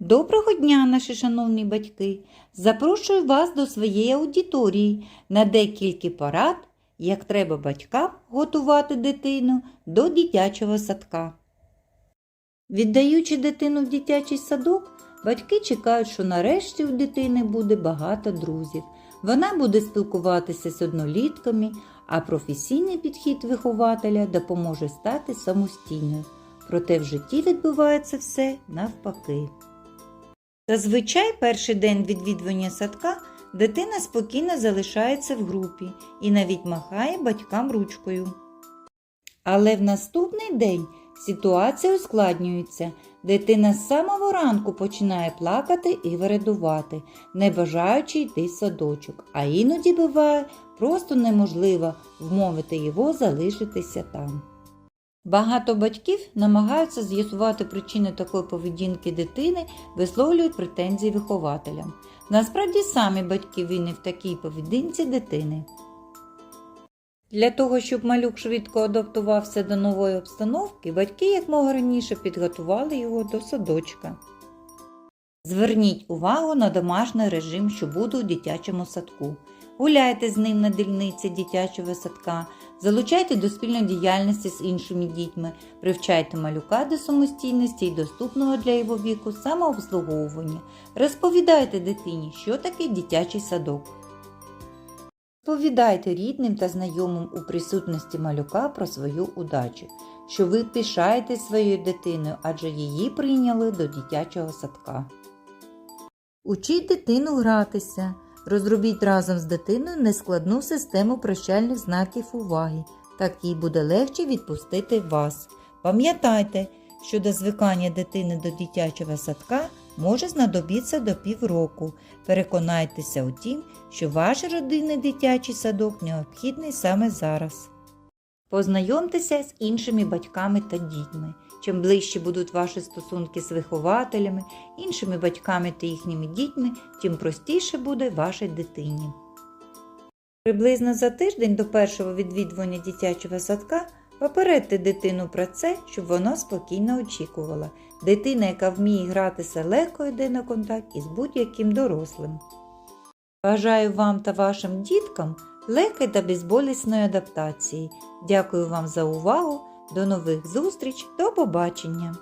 Доброго дня, наші шановні батьки! Запрошую вас до своєї аудиторії на декілька порад, як треба батькам готувати дитину до дитячого садка. Віддаючи дитину в дитячий садок, батьки чекають, що нарешті у дитини буде багато друзів. Вона буде спілкуватися з однолітками, а професійний підхід вихователя допоможе стати самостійною. Проте в житті відбувається все навпаки. Зазвичай перший день відвідування садка дитина спокійно залишається в групі і навіть махає батькам ручкою. Але в наступний день ситуація ускладнюється. Дитина з самого ранку починає плакати і вередувати, не бажаючи йти в садочок, а іноді буває просто неможливо вмовити його залишитися там. Багато батьків намагаються з'ясувати причини такої поведінки дитини, висловлюють претензії вихователям. Насправді самі батьки винні в такій поведінці дитини. Для того, щоб малюк швидко адаптувався до нової обстановки, батьки якмога раніше підготували його до садочка. Зверніть увагу на домашній режим, що буде у дитячому садку. Гуляйте з ним на дільниці дитячого садка, залучайте до спільної діяльності з іншими дітьми, привчайте малюка до самостійності і доступного для його віку самообслуговування. Розповідайте дитині, що таке дитячий садок. Розповідайте рідним та знайомим у присутності малюка про свою удачу, що ви пишаєтесь своєю дитиною, адже її прийняли до дитячого садка. Учіть дитину гратися. Розробіть разом з дитиною нескладну систему прощальних знаків уваги. Так їй буде легше відпустити вас. Пам'ятайте, що до звикання дитини до дитячого садка може знадобитися до півроку. Переконайтеся у тім, що ваш родинний дитячий садок необхідний саме зараз. Познайомтеся з іншими батьками та дітьми. Чим ближче будуть ваші стосунки з вихователями, іншими батьками та їхніми дітьми, тим простіше буде вашій дитині. Приблизно за тиждень до першого відвідування дитячого садка попередьте дитину про це, щоб вона спокійно очікувала. Дитина, яка вміє гратися легко йде на контакт із будь-яким дорослим. Бажаю вам та вашим діткам легкої та безболісної адаптації. Дякую вам за увагу. До нових зустріч, до побачення!